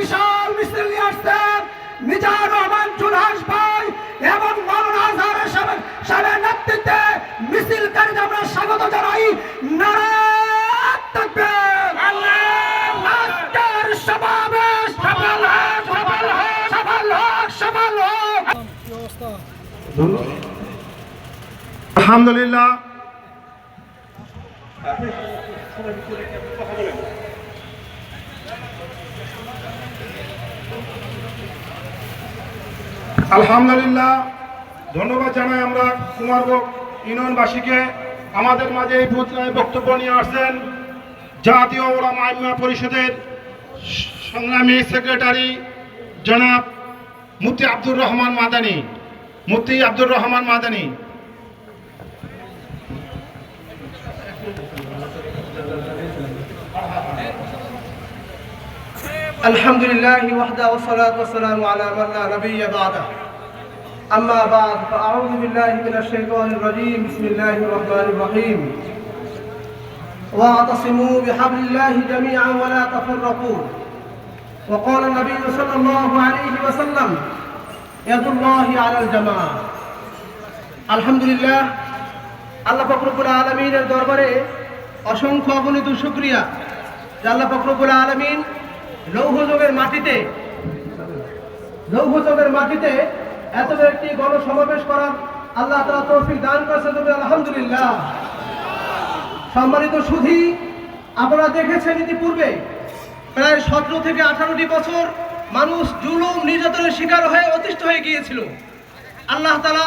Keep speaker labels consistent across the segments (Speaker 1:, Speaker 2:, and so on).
Speaker 1: বিশাল মিছিল নিয়ে আসছেন মিজানুর রহমান চুলহাস ভাই এবং মাওলানা আজহারের সাহেবের নেতৃত্বে মিছিলকারীদের আমরা স্বাগত জানাই। নারায়ণ তাকবীর আজকের
Speaker 2: আলহামদুলিল্লাহ, ধন্যবাদ জানাই আমরা কুমারবক ইউনিয়নবাসীকে। আমাদের মাঝে এই বক্তব্য নিয়ে আসছেন জাতীয় ওলামা আইমা পরিষদের সংগ্রামী সেক্রেটারি জনাব মুফতি আব্দুর রহমান মাদানী। মুফতি আব্দুর রহমান মাদানী।
Speaker 3: الحمد لله وحده والصلاة والسلام على من لا نبي بعده أما بعد فأعوذ بالله من الشيطان الرجيم بسم الله الرحمن الرحيم واعتصموا بحبل الله جميعا ولا تفرقوا وقال النبي صلى الله عليه وسلم يد الله على الجماعة الحمد لله আল্লাহ ফকরবুল আলমিনের দরবারে অসংখ্য অগণিত শুক্রিয়া যে আল্লাহ ফকরবুল আলমিন লৌহযোগের মাটিতে লৌহযোগের মাটিতে এত একটি গণসমাবেশ করার আল্লাহ তালা তৌফিক দান করেছে তবে আলহামদুলিল্লাহ। সম্মানিত সুধি, আপনারা দেখেছেন ইতিপূর্বে প্রায় সতেরো থেকে আঠারোটি বছর মানুষ জুলুম নির্যাতনের শিকার হয়ে অতিষ্ঠ হয়ে গিয়েছিল। আল্লাহ তালা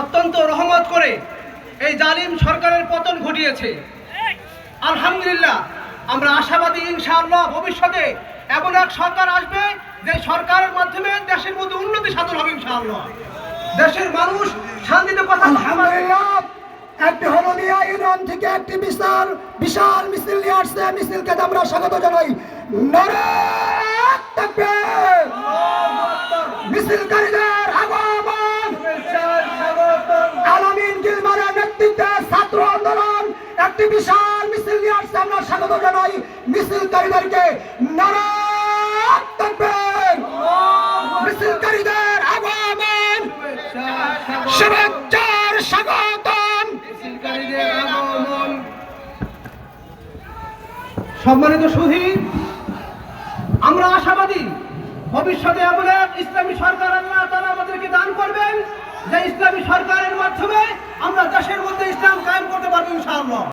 Speaker 3: অত্যন্ত রহমত করে এই জালিম সরকারের পতন ঘটিয়েছে। আলহামদুলিল্লাহ আমরা আশাবাদী ইনশাআল্লাহ ভবিষ্যতে এমন এক সরকার আসবে যে সরকারের মাধ্যমে দেশের মধ্যে উন্নতি সাধন হবে ইনশাআল্লাহ। দেশের মানুষ শান্তিতে কথা
Speaker 1: আলহামদুলিল্লাহ। একটি হলদিয়া ইউনিয়ন থেকে একটি বিশাল বিশাল মিছিল নিয়ে আসছে। মিছিলকে আমরা স্বাগত জানাই। মিছিলকারীদের স্বাগত জানাই মিছিলকারীদেরকে মিছিলকারীদের আগমন। শুভেচ্ছার স্বাগতম।
Speaker 3: সম্মানিত সুধী আমরা আশাবাদী ভবিষ্যতে এক ইসলামী সরকার আল্লাহ তারা আমাদেরকে দান করবেন, যে ইসলামী সরকারের মাধ্যমে আমরা দেশের মধ্যে ইসলাম কায়েম করতে পারব ইনশাআল্লাহ।